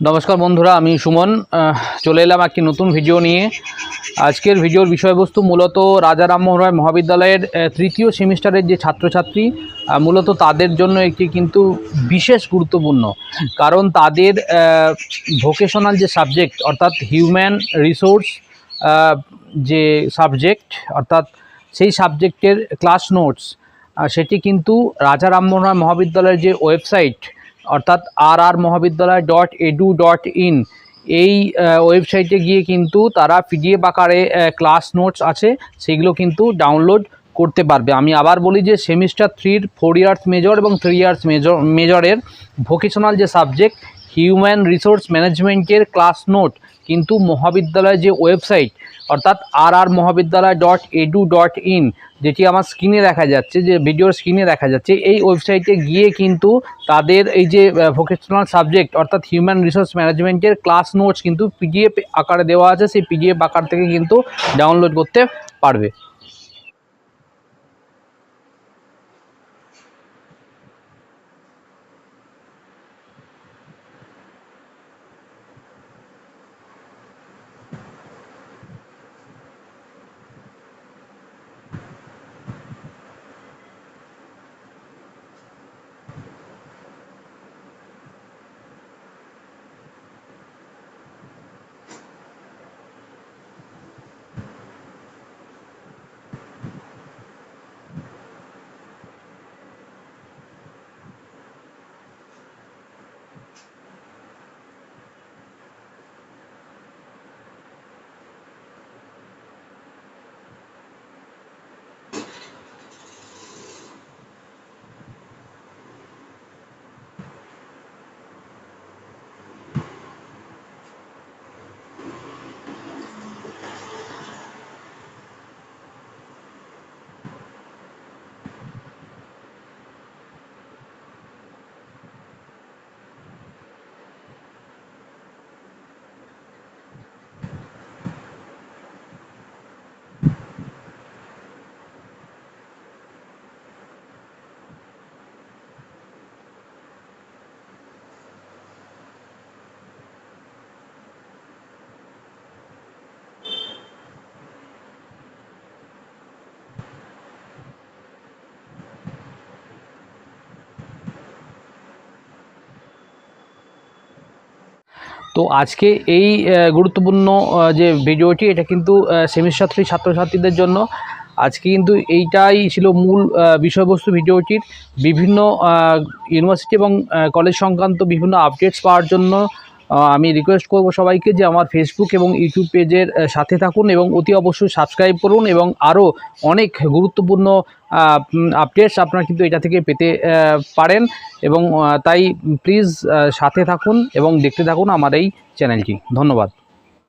নমস্কার বন্ধুরা, আমি সুমন। চলে এলাম একটি নতুন ভিডিও নিয়ে। আজকের ভিডিওর বিষয়বস্তু মূলত রাজা রামমোহন রায় মহাবিদ্যালয়ের তৃতীয় সেমিস্টারের যে ছাত্রছাত্রী মূলত তাদের জন্য একটি কিন্তু বিশেষ গুরুত্বপূর্ণ। কারণ তাদের ভোকেশনাল যে সাবজেক্ট অর্থাৎ হিউম্যান রিসোর্স যে সাবজেক্ট অর্থাৎ সেই সাবজেক্টের ক্লাস নোটস সেটি কিন্তু রাজা রামমোহন রায় মহাবিদ্যালয়ের যে ওয়েবসাইট অর্থাৎ R R Mahavidyalaya dot edu dot in এই ওয়েবসাইটে গিয়ে কিন্তু তারা পিডিএফ আকারে ক্লাস নোটস আছে, সেগুলো কিন্তু ডাউনলোড করতে পারবে। আমি আবার বলি যে সেমিস্টার থ্রির ফোর ইয়ার্স মেজর এবং থ্রি ইয়ার্স মেজর মেজরের ভোকেশনাল যে সাবজেক্ট হিউম্যান রিসোর্স ম্যানেজমেন্টের ক্লাস নোট কিন্তু মহাবিদ্যালয়ের যে ওয়েবসাইট, অর্থাৎ R R Mahavidyalaya dot edu dot in যেটি আমার স্ক্রিনে দেখা যাচ্ছে, যে ভিডিওর স্ক্রিনে দেখা যাচ্ছে, এই ওয়েবসাইটে গিয়ে কিন্তু তাদের এই যে ভোকেশনাল সাবজেক্ট অর্থাৎ হিউম্যান রিসোর্স ম্যানেজমেন্টের ক্লাস নোটস কিন্তু পিডিএফ আকারে দেওয়া আছে, সেই পিডিএফ আকার থেকে কিন্তু ডাউনলোড করতে পারবে। তো আজকে এই গুরুত্বপূর্ণ যে ভিডিওটি, এটা কিন্তু সেমিস্টার ছাত্রছাত্রীদের জন্য। আজকে কিন্তু এইটাই ছিল মূল বিষয়বস্তু ভিডিওটির। বিভিন্ন ইউনিভার্সিটি এবং কলেজ সংক্রান্ত বিভিন্ন আপডেটস পাওয়ার জন্য আমি রিকোয়েস্ট করব সবাইকে যে আমার ফেসবুক এবং ইউটিউব পেজের সাথে থাকুন এবং অতি অবশ্যই সাবস্ক্রাইব করুন এবং আরও অনেক গুরুত্বপূর্ণ আপডেটস আপনারা কিন্তু এটা থেকে পেতে পারেন এবং তাই প্লিজ সাথে থাকুন এবং দেখতে থাকুন আমার এই চ্যানেলটি ধন্যবাদ।